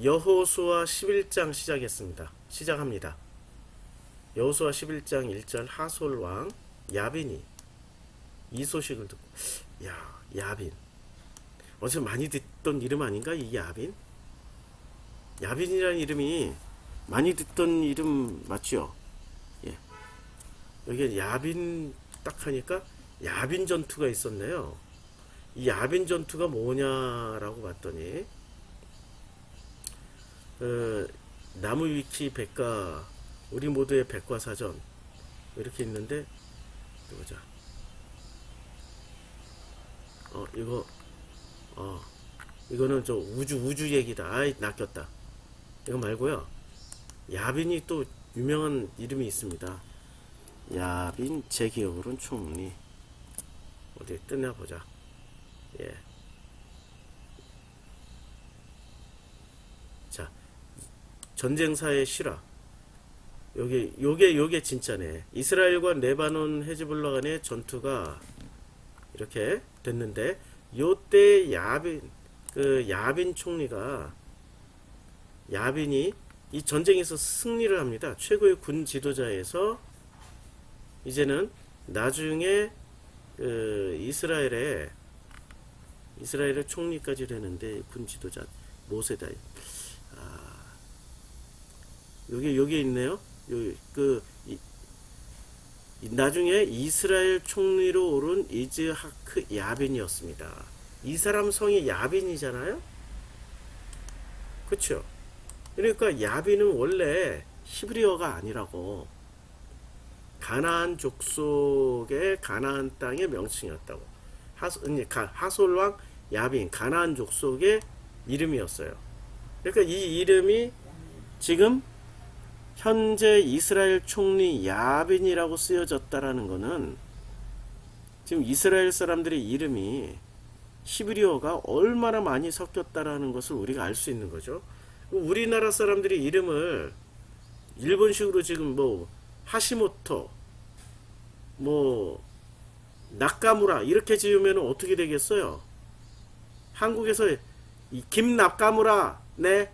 여호수아 11장 시작했습니다. 시작합니다. 여호수아 11장 1절 하솔 왕 야빈이 이 소식을 듣고 야 야빈 어제 많이 듣던 이름 아닌가 이 야빈? 야빈이라는 이름이 많이 듣던 이름 맞죠? 예. 여기 야빈 딱 하니까 야빈 전투가 있었네요. 이 야빈 전투가 뭐냐라고 봤더니 어, 나무 위키 백과 우리 모두의 백과사전 이렇게 있는데 보자. 어 이거 어 이거는 저 우주 우주 얘기다. 아이 낚였다. 이거 말고요. 야빈이 또 유명한 이름이 있습니다. 야빈 제 기억으로는 총리 어디 뜨나 보자. 예. 자 전쟁사의 실화. 요게 요게 요게 진짜네. 이스라엘과 레바논 헤즈볼라 간의 전투가 이렇게 됐는데 요때 야빈 그 야빈 총리가 야빈이 이 전쟁에서 승리를 합니다. 최고의 군 지도자에서 이제는 나중에 그 이스라엘의 이스라엘의 총리까지 되는데 군 지도자 모세다. 아, 여기 여기 있네요. 요그 나중에 이스라엘 총리로 오른 이즈하크 야빈이었습니다. 이 사람 성이 야빈이잖아요. 그렇죠? 그러니까 야빈은 원래 히브리어가 아니라고 가나안 족속의 가나안 땅의 명칭이었다고. 가- 하솔 왕 야빈 가나안 족속의 이름이었어요. 그러니까 이 이름이 지금 현재 이스라엘 총리 야빈이라고 쓰여졌다라는 것은 지금 이스라엘 사람들의 이름이 히브리어가 얼마나 많이 섞였다라는 것을 우리가 알 수 있는 거죠. 우리나라 사람들이 이름을 일본식으로 지금 뭐 하시모토, 뭐 낙가무라 이렇게 지으면 어떻게 되겠어요? 한국에서 이 김낙가무라 네,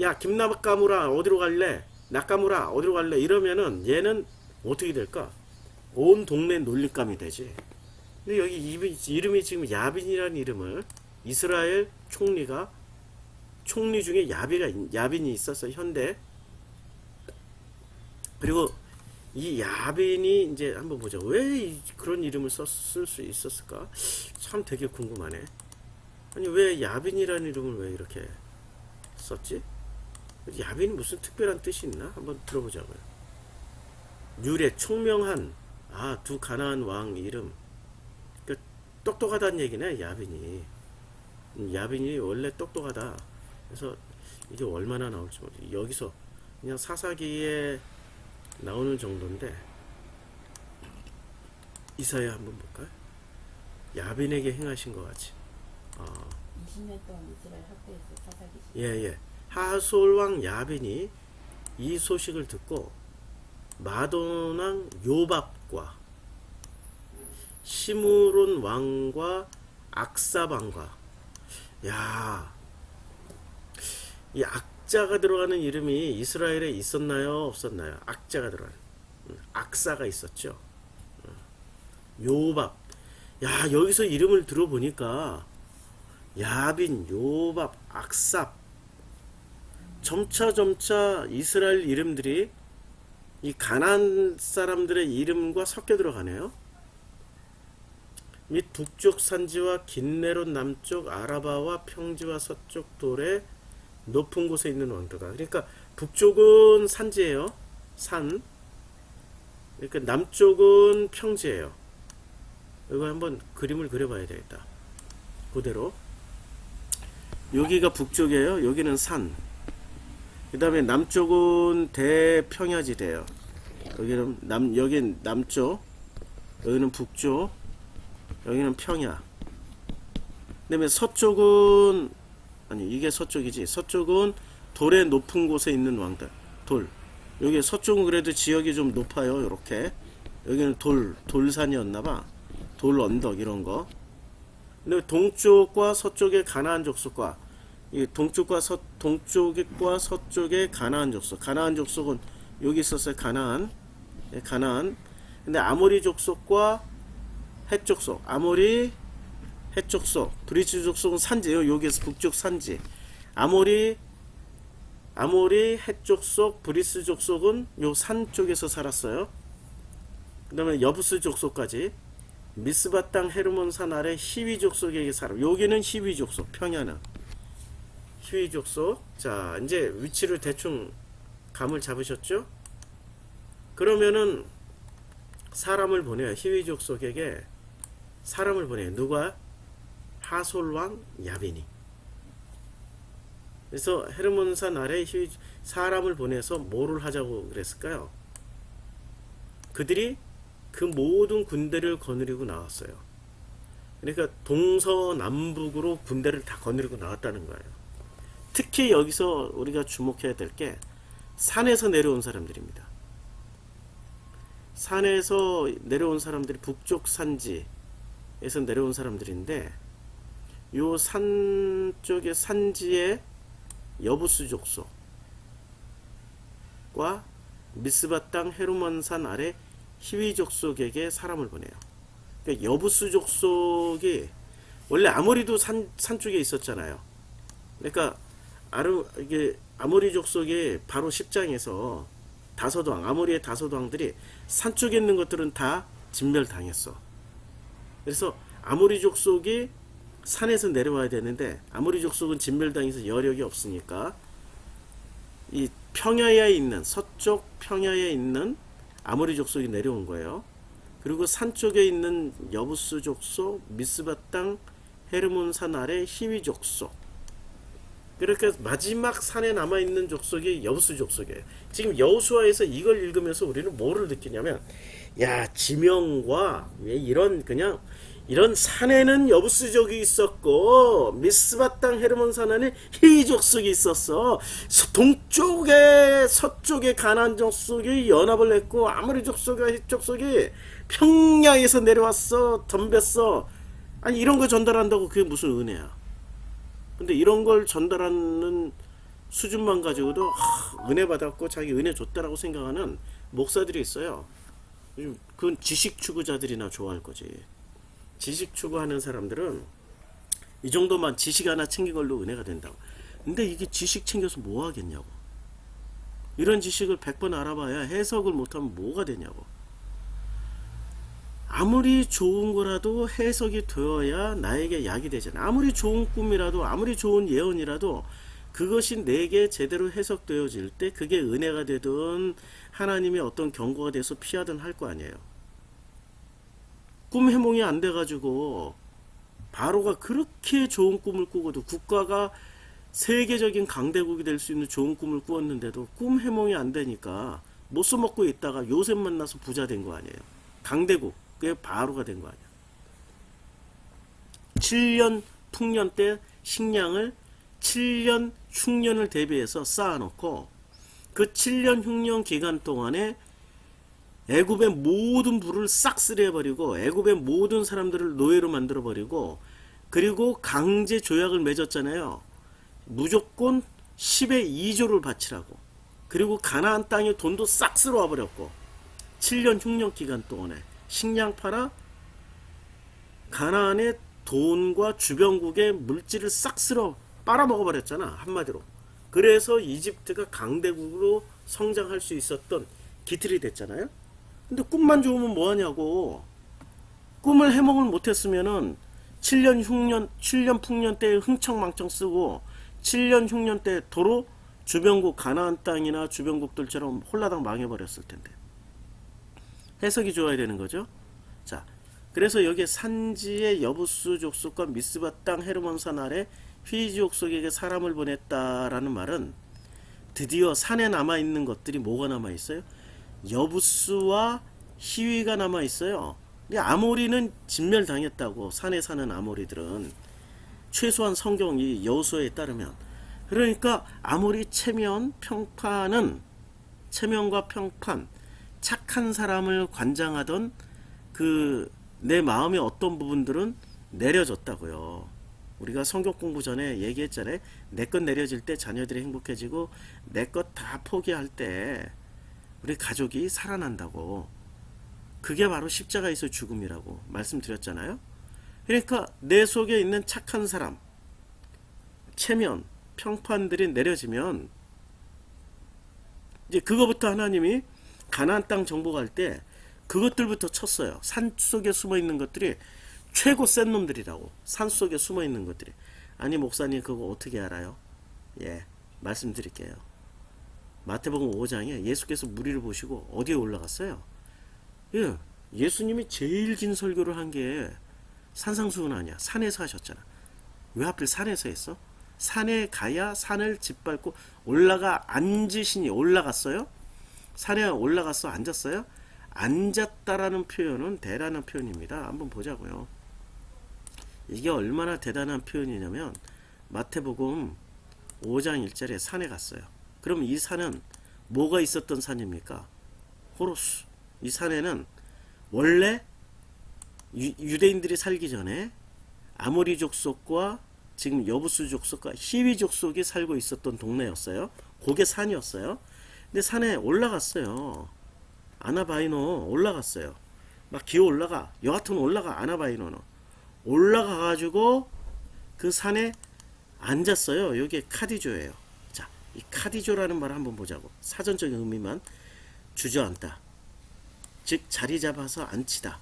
야 김낙가무라 어디로 갈래? 낙가무라 어디로 갈래? 이러면은 얘는 어떻게 될까? 온 동네 놀림감이 되지. 근데 여기 이름이, 지금 야빈이라는 이름을 이스라엘 총리가 총리 중에 있- 야빈이 있었어 현대. 그리고 이 야빈이 이제 한번 보자. 왜 이- 그런 이름을 썼을 수 있었을까? 참 되게 궁금하네. 아니 왜 야빈이라는 이름을 왜 이렇게 썼지? 야빈이 무슨 특별한 뜻이 있나? 한번 들어보자고요. 유래 총명한 아 두 가나안 왕 이름 그 똑똑하다는 얘기네 야빈이 음, 야빈이 원래 똑똑하다 그래서 이게 얼마나 나올지 모르 여기서 그냥 사사기에 나오는 정도인데 이사야 한번 볼까요? 야빈에게 행하신 것 같이 아, 20년 동안 이스라엘 학교에서 사사기 예, 예. 하솔왕 야빈이 이 소식을 듣고 마돈왕 요밥과 시므론 왕과 악사방과 야, 이 악자가 들어가는 이름이 이스라엘에 있었나요? 없었나요? 악자가 들어가는 음, 악사가 있었죠. 어. 요밥. 야, 여기서 이름을 들어보니까 야빈, 요밥, 악삽 점차 점차 이스라엘 이름들이 이 가난 사람들의 이름과 섞여 들어가네요. 및 북쪽 산지와 긴네롯 남쪽 아라바와 평지와 서쪽 돌의 높은 곳에 있는 왕도다. 그러니까 북쪽은 산지예요. 산. 그러니까 남쪽은 평지예요. 이거 한번 그림을 그려봐야 되겠다. 그대로. 여기가 북쪽이에요. 여기는 산. 그 다음에 남쪽은 대평야지대요. 여기는 남, 여긴 남쪽, 여기는 북쪽, 여기는 평야. 그 다음에 서쪽은, 아니, 이게 서쪽이지. 서쪽은 돌의 높은 곳에 있는 왕들. 돌. 여기 서쪽은 그래도 지역이 좀 높아요. 이렇게. 여기는 돌, 돌산이었나봐. 돌 언덕, 이런 거. 근데 동쪽과 서쪽의 가나안 족속과 이 동쪽과 서 동쪽과 서쪽의 가나안 족속. 가나안 족속은 여기 있었어요. 가나안. 예, 가나안. 근데 아모리 족속과 헷 족속. 아모리 헷 족속. 브리스 족속은 산지예요. 여기에서 북쪽 산지. 아모리 아모리 헷 족속, 브리스 족속은 요 산 쪽에서 살았어요. 그 다음에 여부스 족속까지 미스바 땅 헤르몬 산 아래 히위 족속에게 살아. 여기는 히위 족속, 평야는 히위 족속. 자, 이제 위치를 대충 감을 잡으셨죠? 그러면은 사람을 보내요. 히위 족속에게 사람을 보내요. 누가? 하솔 왕 야빈이. 그래서 헤르몬산 아래 히위 사람을 보내서 뭐를 하자고 그랬을까요? 그들이 그 모든 군대를 거느리고 나왔어요. 그러니까 동서남북으로 군대를 다 거느리고 나왔다는 거예요. 특히 여기서 우리가 주목해야 될 게 산에서 내려온 사람들입니다. 산에서 내려온 사람들이 북쪽 산지에서 내려온 사람들인데 요 산 쪽의 산지에 여부스 족속과 미스바 땅 헤르몬 산 아래 히위 족속에게 사람을 보내요. 그러니까 여부스 족속이 원래 아모리도 산, 산 쪽에 있었잖아요. 그러니까 아르 이게 아모리 족속이 바로 10장에서 다섯 왕 아모리의 다섯 왕들이 산 쪽에 있는 것들은 다 진멸당했어. 그래서 아모리 족 속이 산에서 내려와야 되는데 아모리 족 속은 진멸당해서 여력이 없으니까 이 평야에 있는 서쪽 평야에 있는 아모리 족 속이 내려온 거예요. 그리고 산 쪽에 있는 여부스 족속, 미스바 땅, 헤르몬 산 아래 히위 족속. 그러니까 마지막 산에 남아 있는 족속이 여부스 족속이에요. 지금 여호수아에서 이걸 읽으면서 우리는 뭐를 느끼냐면, 야 지명과 왜 이런 그냥 이런 산에는 여부스족이 있었고 미스바 땅 헤르몬 산 안에 히위 족속이 있었어. 서- 동쪽에 서쪽에 가나안 족속이 연합을 했고 아무리 족속과 히 족속이 평야에서 내려왔어 덤볐어. 아니 이런 거 전달한다고 그게 무슨 은혜야? 근데 이런 걸 전달하는 수준만 가지고도 하, 은혜 받았고 자기 은혜 줬다라고 생각하는 목사들이 있어요. 요즘 그건 지식 추구자들이나 좋아할 거지. 지식 추구하는 사람들은 이 정도만 지식 하나 챙긴 걸로 은혜가 된다고. 근데 이게 지식 챙겨서 뭐 하겠냐고. 이런 지식을 100번 알아봐야 해석을 못하면 뭐가 되냐고. 아무리 좋은 거라도 해석이 되어야 나에게 약이 되잖아. 아무리 좋은 꿈이라도, 아무리 좋은 예언이라도 그것이 내게 제대로 해석되어질 때 그게 은혜가 되든 하나님의 어떤 경고가 돼서 피하든 할 거 아니에요. 꿈 해몽이 안 돼가지고 바로가 그렇게 좋은 꿈을 꾸고도 국가가 세계적인 강대국이 될 수 있는 좋은 꿈을 꾸었는데도 꿈 해몽이 안 되니까 못 써먹고 있다가 요셉 만나서 부자 된 거 아니에요. 강대국 그게 바로가 된 거 아니야. 7년 풍년 때 식량을 7년 흉년을 대비해서 쌓아놓고 그 7년 흉년 기간 동안에 애굽의 모든 부를 싹 쓸어버리고 애굽의 모든 사람들을 노예로 만들어 버리고 그리고 강제 조약을 맺었잖아요. 무조건 10의 2조를 바치라고. 그리고 가나안 땅에 돈도 싹 쓸어와 버렸고 7년 흉년 기간 동안에 식량 팔아 가나안의 돈과 주변국의 물질을 싹 쓸어 빨아먹어 버렸잖아 한마디로. 그래서 이집트가 강대국으로 성장할 수 있었던 기틀이 됐잖아요. 근데 꿈만 좋으면 뭐하냐고. 꿈을 해몽을 못했으면은 7년 흉년, 7년 풍년 때 흥청망청 쓰고 7년 흉년 때 도로 주변국 가나안 땅이나 주변국들처럼 홀라당 망해버렸을 텐데. 해석이 좋아야 되는 거죠. 자, 그래서 여기에 산지의 여부스 족속과 미스바 땅 헤르몬산 아래 휘지 족속에게 사람을 보냈다라는 말은 드디어 산에 남아 있는 것들이 뭐가 남아 있어요? 여부스와 히위가 남아 있어요. 근데 아모리는 진멸당했다고 산에 사는 아모리들은 최소한 성경이 여호수아에 따르면 그러니까 아모리 체면 평판은 체면과 평판 착한 사람을 관장하던 그 내 마음의 어떤 부분들은 내려졌다고요. 우리가 성경 공부 전에 얘기했잖아요. 내 것 내려질 때 자녀들이 행복해지고 내 것 다 포기할 때 우리 가족이 살아난다고. 그게 바로 십자가에서 죽음이라고 말씀드렸잖아요. 그러니까 내 속에 있는 착한 사람, 체면, 평판들이 내려지면 이제 그거부터 하나님이 가나안 땅 정복할 때 그것들부터 쳤어요. 산 속에 숨어 있는 것들이 최고 센 놈들이라고. 산 속에 숨어 있는 것들이. 아니 목사님 그거 어떻게 알아요? 예, 말씀드릴게요. 마태복음 5장에 예수께서 무리를 보시고 어디에 올라갔어요? 예, 예수님이 제일 긴 설교를 한 게 산상수훈 아니야. 산에서 하셨잖아. 왜 하필 산에서 했어? 산에 가야 산을 짓밟고 올라가 앉으시니 올라갔어요? 산에 올라갔어 앉았어요? 앉았다라는 표현은 대단한 표현입니다. 한번 보자고요. 이게 얼마나 대단한 표현이냐면 마태복음 5장 1절에 산에 갔어요. 그럼 이 산은 뭐가 있었던 산입니까? 호로스. 이 산에는 원래 유, 유대인들이 살기 전에 아모리 족속과 지금 여부수 족속과 히위 족속이 살고 있었던 동네였어요. 그게 산이었어요. 근데 산에 올라갔어요. 아나바이노 올라갔어요. 막 기어 올라가. 여하튼 올라가 아나바이노는 올라가 가지고 그 산에 앉았어요. 여기 카디조예요. 자, 이 카디조라는 말을 한번 보자고. 사전적인 의미만 주저앉다. 즉 자리 잡아서 앉히다.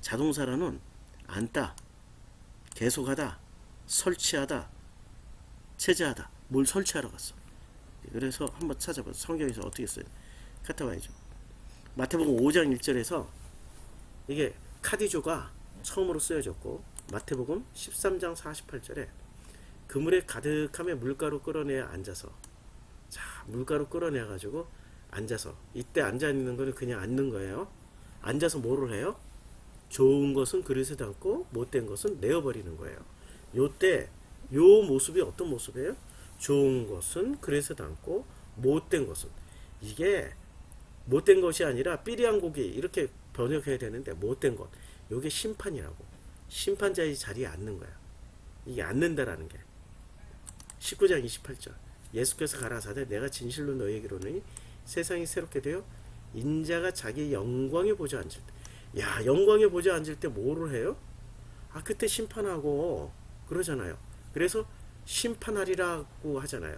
자동사로는 앉다. 계속하다. 설치하다. 체제하다. 뭘 설치하러 갔어. 그래서 한번 찾아봐. 성경에서 어떻게 써요? 카타와이죠. 마태복음 5장 1절에서 이게 카디조가 처음으로 쓰여졌고 마태복음 13장 48절에 그물에 가득함에 물가루 끌어내 앉아서 자 물가루 끌어내 가지고 앉아서 이때 앉아 있는 거는 그냥 앉는 거예요. 앉아서 뭐를 해요? 좋은 것은 그릇에 담고 못된 것은 내어버리는 거예요. 요때 요 모습이 어떤 모습이에요? 좋은 것은 그릇에 담고 못된 것은. 이게 못된 것이 아니라 삐리한 고기 이렇게 번역해야 되는데 못된 것. 요게 심판이라고. 심판자의 자리에 앉는 거야. 이게 앉는다라는 게. 19장 28절. 예수께서 가라사대 내가 진실로 너에게로는 세상이 새롭게 되어 인자가 자기 영광에 보좌 앉을 때, 야 영광에 보좌 앉을 때 뭐를 해요? 아 그때 심판하고 그러잖아요. 그래서 심판하리라고 하잖아요.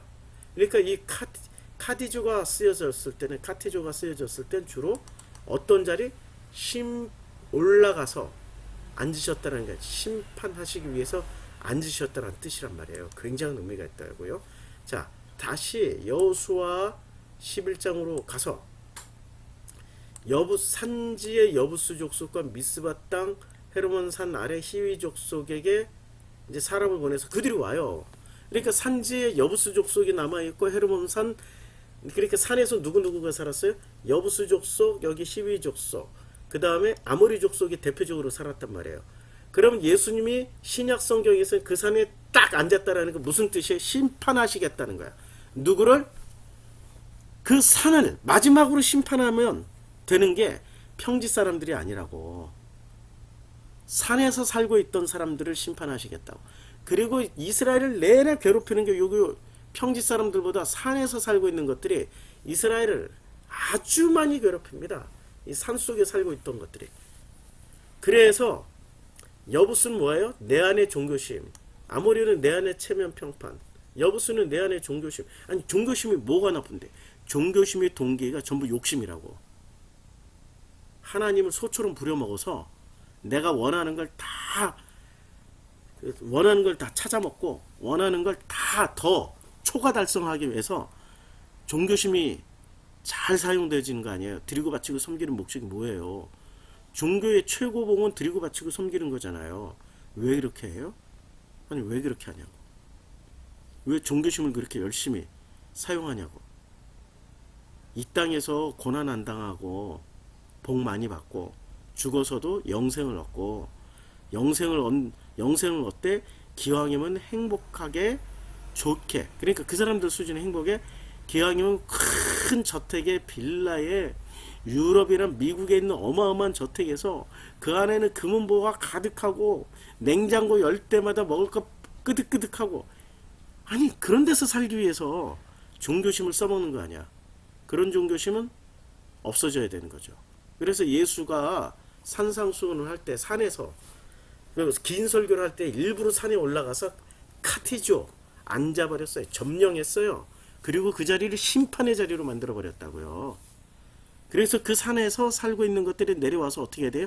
그러니까 이 카디, 카디조가 쓰여졌을 때는 카티조가 쓰여졌을 땐 주로 어떤 자리 심 올라가서 앉으셨다는 게 심판하시기 위해서 앉으셨다는 뜻이란 말이에요. 굉장한 의미가 있다고요. 자, 다시 여호수아 11장으로 가서 여부 산지의 여부수 족속과 미스바 땅 헤르몬 산 아래 히위 족속에게 이제 사람을 보내서 그들이 와요. 그러니까 산지의 여부수 족 속이 남아 있고 헤르몬 산 그러니까 산에서 누구 누구가 살았어요? 여부수 족 속 여기 히위 족 속 그 다음에 아모리 족 속이 대표적으로 살았단 말이에요. 그러면 예수님이 신약 성경에서 그 산에 딱 앉았다라는 건 무슨 뜻이에요? 심판하시겠다는 거야. 누구를? 그 산을 마지막으로 심판하면 되는 게 평지 사람들이 아니라고. 산에서 살고 있던 사람들을 심판하시겠다고. 그리고 이스라엘을 내내 괴롭히는 게 요기 평지 사람들보다 산에서 살고 있는 것들이 이스라엘을 아주 많이 괴롭힙니다. 이 산 속에 살고 있던 것들이. 그래서 여부수는 뭐예요? 내 안의 종교심. 아모리는 내 안의 체면 평판. 여부수는 내 안의 종교심. 아니 종교심이 뭐가 나쁜데? 종교심의 동기가 전부 욕심이라고. 하나님을 소처럼 부려먹어서 내가 원하는 걸 다 원하는 걸 다 찾아 먹고 원하는 걸 다 더 초과 달성하기 위해서 종교심이 잘 사용되지는 거 아니에요. 드리고 바치고 섬기는 목적이 뭐예요? 종교의 최고봉은 드리고 바치고 섬기는 거잖아요. 왜 이렇게 해요? 아니 왜 그렇게 하냐고. 왜 종교심을 그렇게 열심히 사용하냐고. 이 땅에서 고난 안 당하고 복 많이 받고 죽어서도 영생을 얻고 영생을 얻, 영생을 얻되 기왕이면 행복하게 좋게 그러니까 그 사람들 수준의 행복에 기왕이면 큰 저택에 빌라에 유럽이나 미국에 있는 어마어마한 저택에서 그 안에는 금은보가 가득하고 냉장고 열 때마다 먹을 것 끄득끄득하고 아니 그런 데서 살기 위해서 종교심을 써먹는 거 아니야. 그런 종교심은 없어져야 되는 거죠. 그래서 예수가 산상수훈을 할 때 산에서 그 긴 설교를 할 때 일부러 산에 올라가서 카티죠 앉아버렸어요. 점령했어요. 그리고 그 자리를 심판의 자리로 만들어 버렸다고요. 그래서 그 산에서 살고 있는 것들이 내려와서 어떻게 돼요?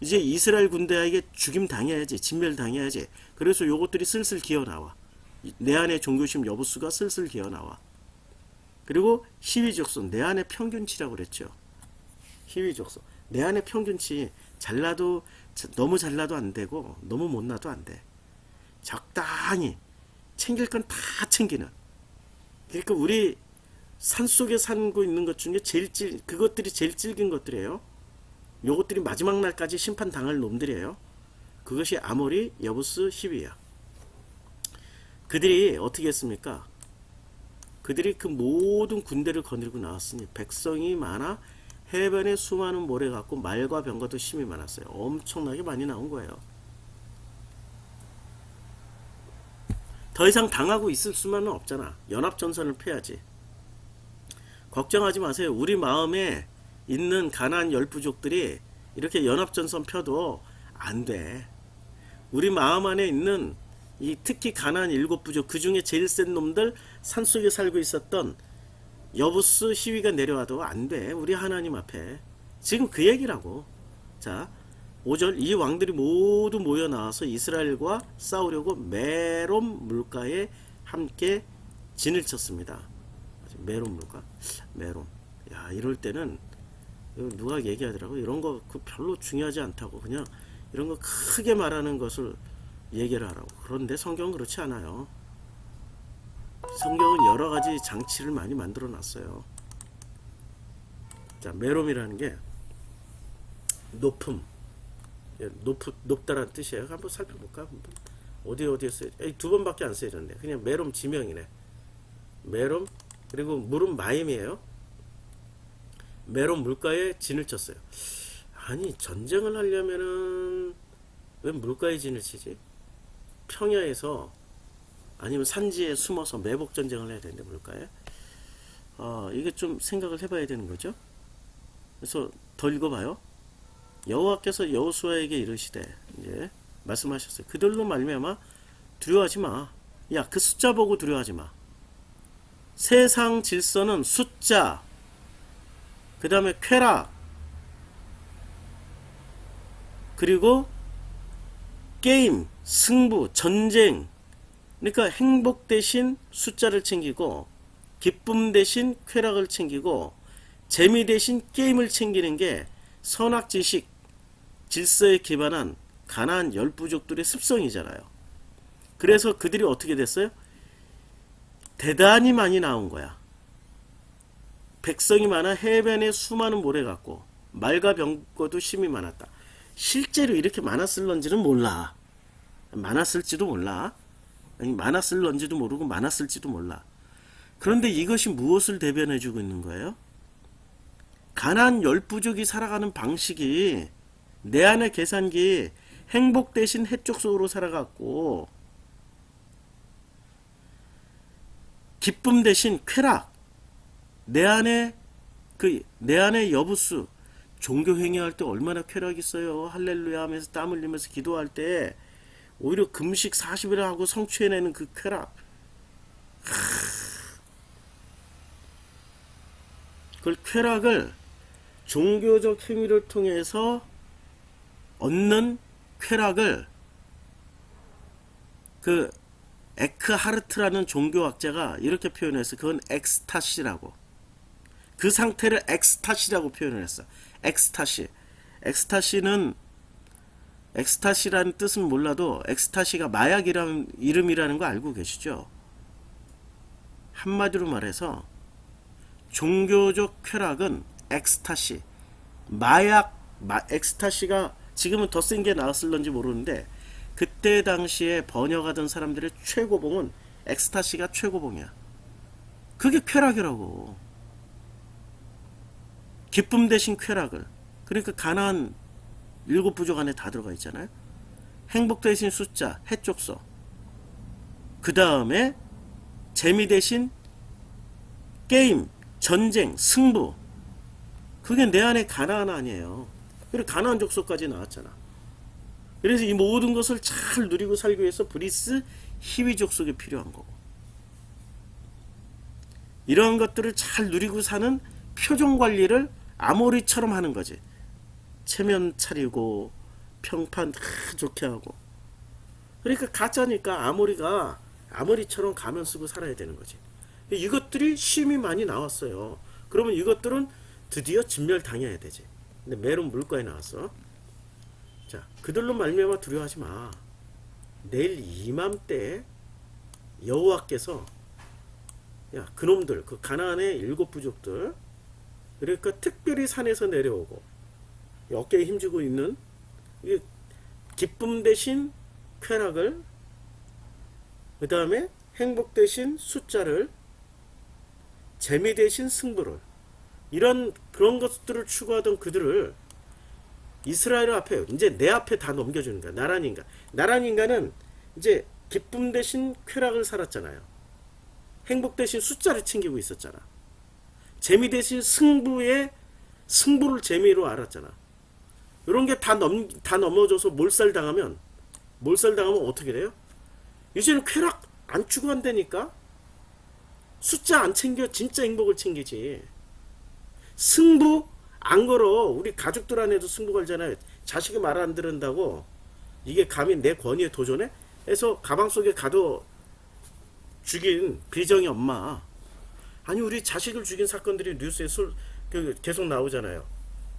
이제 이스라엘 군대에게 죽임 당해야지, 진멸 당해야지. 그래서 요것들이 슬슬 기어 나와. 내 안의 종교심 여부수가 슬슬 기어 나와. 그리고 희위족성, 내 안의 평균치라고 그랬죠. 희위족성, 내 안의 평균치 잘나도 자- 너무 잘나도 안 되고 너무 못나도 안 돼. 적당히 챙길 건 다 챙기는. 그러니까 우리 산 속에 살고 있는 것 중에 제일 찔 그것들이 제일 질긴 것들이에요. 요것들이 마지막 날까지 심판 당할 놈들이에요. 그것이 아모리 여부스 히위야. 그들이 어떻게 했습니까? 그들이 그 모든 군대를 거느리고 나왔으니 백성이 많아 해변에 수많은 모래 같고 말과 병과도 심이 많았어요. 엄청나게 많이 나온 거예요. 더 이상 당하고 있을 수만은 없잖아. 연합전선을 펴야지. 걱정하지 마세요. 우리 마음에 있는 가난 열부족들이 이렇게 연합전선 펴도 안 돼. 우리 마음 안에 있는 이 특히 가난 일곱 부족 그 중에 제일 센 놈들 산속에 살고 있었던 여부스 시위가 내려와도 안 돼. 우리 하나님 앞에. 지금 그 얘기라고. 자, 5절 이 왕들이 모두 모여 나와서 이스라엘과 싸우려고 메롬 물가에 함께 진을 쳤습니다. 메롬 물가? 메롬. 야, 이럴 때는 누가 얘기하더라고. 이런 거 그 별로 중요하지 않다고. 그냥 이런 거 크게 말하는 것을 얘기를 하라고. 그런데 성경은 그렇지 않아요. 성경은 여러 가지 장치를 많이 만들어 놨어요. 자, 메롬이라는 게 높음, 예, 높, 높다라는 뜻이에요. 한번 살펴볼까? 어디 어디에 쓰여? 두 번밖에 안 쓰여졌네. 그냥 메롬 지명이네. 메롬 그리고 물은 마임이에요. 메롬 물가에 진을 쳤어요. 아니 전쟁을 하려면은 왜 물가에 진을 치지? 평야에서 아니면 산지에 숨어서 매복 전쟁을 해야 되는데 물가에. 어, 이게 좀 생각을 해봐야 되는 거죠. 그래서 더 읽어봐요. 여호와께서 여호수아에게 이르시되 이제 말씀하셨어요. 그들로 말미암아 두려워하지 마. 야, 그 숫자 보고 두려워하지 마. 세상 질서는 숫자, 그 다음에 쾌락, 그리고 게임, 승부, 전쟁. 그러니까 행복 대신 숫자를 챙기고, 기쁨 대신 쾌락을 챙기고, 재미 대신 게임을 챙기는 게 선악 지식, 질서에 기반한 가난한 열부족들의 습성이잖아요. 그래서 그들이 어떻게 됐어요? 대단히 많이 나온 거야. 백성이 많아 해변에 수많은 모래 같고 말과 병거도 심이 많았다. 실제로 이렇게 많았을런지는 몰라. 많았을지도 몰라. 많았을런지도 모르고 많았을지도 몰라. 그런데 이것이 무엇을 대변해 주고 있는 거예요? 가난 열부족이 살아가는 방식이 내 안의 계산기 행복 대신 해쪽 속으로 살아갔고 기쁨 대신 쾌락 내 안에 그 내 안에 여부수 종교 행위할 때 얼마나 쾌락 있어요 할렐루야 하면서 땀 흘리면서 기도할 때 오히려 금식 40일 하고 성취해내는 그 쾌락. 그 쾌락을 종교적 행위를 통해서 얻는 쾌락을 그 에크하르트라는 종교학자가 이렇게 표현해서 그건 엑스타시라고. 그 상태를 엑스타시라고 표현을 했어 엑스타시. 엑스타시는 엑스타시라는 뜻은 몰라도 엑스타시가 마약이라는 이름이라는 거 알고 계시죠 한마디로 말해서 종교적 쾌락은 엑스타시 마약 마, 엑스타시가 지금은 더 센 게 나왔을런지 모르는데 그때 당시에 번역하던 사람들의 최고봉은 엑스타시가 최고봉이야. 그게 쾌락이라고. 기쁨 대신 쾌락을. 그러니까 가난 일곱 부족 안에 다 들어가 있잖아요. 행복 대신 숫자, 해쪽서. 그 다음에 재미 대신 게임, 전쟁, 승부. 그게 내 안에 가나안 아니에요. 그리고 가나안 족속까지 나왔잖아. 그래서 이 모든 것을 잘 누리고 살기 위해서 브리스 희위 족속이 필요한 거고. 이러한 것들을 잘 누리고 사는 표정 관리를 아모리처럼 하는 거지. 체면 차리고 평판 다 좋게 하고. 그러니까 가짜니까 아모리가 아모리처럼 가면 쓰고 살아야 되는 거지. 이것들이 심이 많이 나왔어요. 그러면 이것들은 드디어 진멸당해야 되지. 근데 메론 물가에 나왔어. 자, 그들로 말미암아 두려워하지 마. 내일 이맘때 여호와께서 야 그놈들 그 가나안의 일곱 부족들 그러니까 특별히 산에서 내려오고 어깨에 힘주고 있는 이 기쁨 대신 쾌락을 그 다음에 행복 대신 숫자를 재미 대신 승부를 이런 그런 것들을 추구하던 그들을 이스라엘 앞에 이제 내 앞에 다 넘겨주는 거야. 나란 인간. 나란 인간은 이제 기쁨 대신 쾌락을 살았잖아요. 행복 대신 숫자를 챙기고 있었잖아. 재미 대신 승부에 승부를 재미로 알았잖아 이런 게 다 넘 다 넘어져서 몰살 당하면 몰살 당하면 어떻게 돼요? 이제는 쾌락 안 추구한다니까? 숫자 안 챙겨 진짜 행복을 챙기지. 승부 안 걸어. 우리 가족들 안에도 승부 걸잖아요. 자식이 말 안 들은다고 이게 감히 내 권위에 도전해? 해서 가방 속에 가둬 죽인 비정의 엄마. 아니 우리 자식을 죽인 사건들이 뉴스에 술, 그 계속 나오잖아요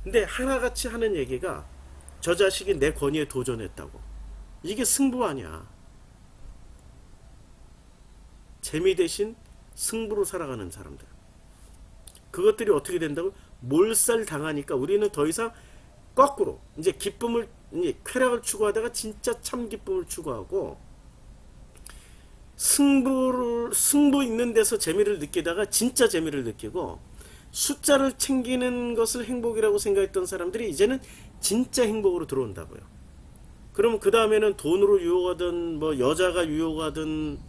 근데 하나같이 하는 얘기가 저 자식이 내 권위에 도전했다고. 이게 승부 아니야. 재미 대신 승부로 살아가는 사람들. 그것들이 어떻게 된다고? 몰살 당하니까 우리는 더 이상 거꾸로 이제 기쁨을 이제 쾌락을 추구하다가 진짜 참 기쁨을 추구하고 승부를 승부 있는 데서 재미를 느끼다가 진짜 재미를 느끼고 숫자를 챙기는 것을 행복이라고 생각했던 사람들이 이제는 진짜 행복으로 들어온다고요. 그러면 그 다음에는 돈으로 유혹하든 뭐 여자가 유혹하든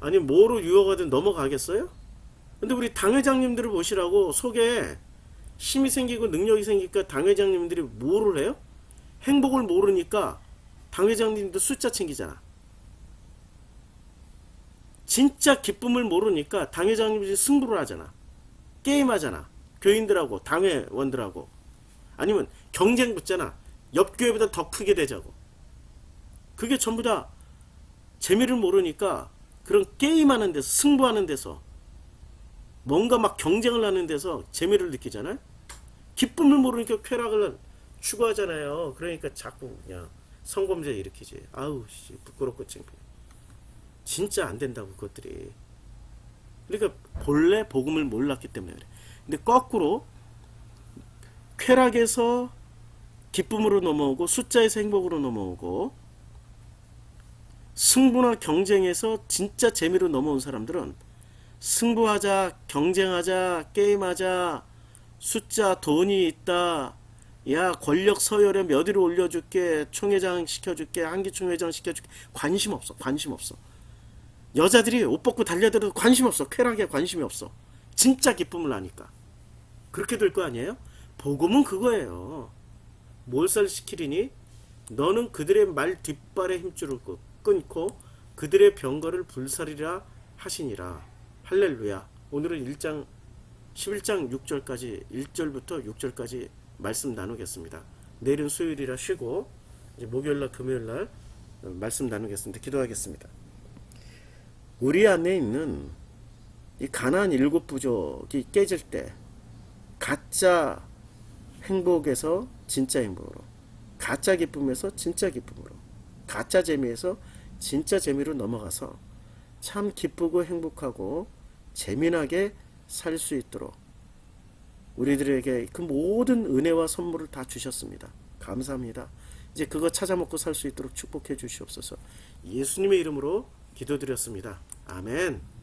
아니 뭐로 유혹하든 넘어가겠어요? 근데 우리 당회장님들을 보시라고 속에 힘이 생기고 능력이 생기니까 당회장님들이 뭐를 해요? 행복을 모르니까 당회장님도 숫자 챙기잖아. 진짜 기쁨을 모르니까 당회장님들이 승부를 하잖아. 게임하잖아. 교인들하고 당회원들하고 아니면 경쟁 붙잖아. 옆 교회보다 더 크게 되자고. 그게 전부 다 재미를 모르니까 그런 게임하는 데서 승부하는 데서 뭔가 막 경쟁을 하는 데서 재미를 느끼잖아요. 기쁨을 모르니까 쾌락을 추구하잖아요. 그러니까 자꾸 그냥 성범죄 일으키지. 아우 씨 부끄럽고 창피해. 진짜 안 된다고 그것들이. 그러니까 본래 복음을 몰랐기 때문에 그래. 근데 거꾸로 쾌락에서 기쁨으로 넘어오고 숫자에서 행복으로 넘어오고 승부나 경쟁에서 진짜 재미로 넘어온 사람들은 승부하자, 경쟁하자, 게임하자, 숫자, 돈이 있다. 야, 권력 서열에 몇 위로 올려줄게. 총회장 시켜줄게. 한기 총 회장 시켜줄게. 관심 없어. 관심 없어. 여자들이 옷 벗고 달려들어도 관심 없어. 쾌락에 관심이 없어. 진짜 기쁨을 아니까. 그렇게 될 거 아니에요? 복음은 그거예요. 몰살 시키리니 너는 그들의 말 뒷발에 힘줄을 끊- 끊고 그들의 병거를 불살이라 하시니라. 할렐루야. 오늘은 1장 11장 6절까지 1절부터 6절까지 말씀 나누겠습니다. 내일은 수요일이라 쉬고 이제 목요일 날 금요일 날 어, 말씀 나누겠습니다. 기도하겠습니다. 우리 안에 있는 이 가나안 일곱 부족이 깨질 때 가짜 행복에서 진짜 행복으로 가짜 기쁨에서 진짜 기쁨으로 가짜 재미에서 진짜 재미로 넘어가서 참 기쁘고 행복하고 재미나게 살 수 있도록 우리들에게 그 모든 은혜와 선물을 다 주셨습니다. 감사합니다. 이제 그거 찾아 먹고 살 수 있도록 축복해 주시옵소서. 예수님의 이름으로 기도드렸습니다. 아멘.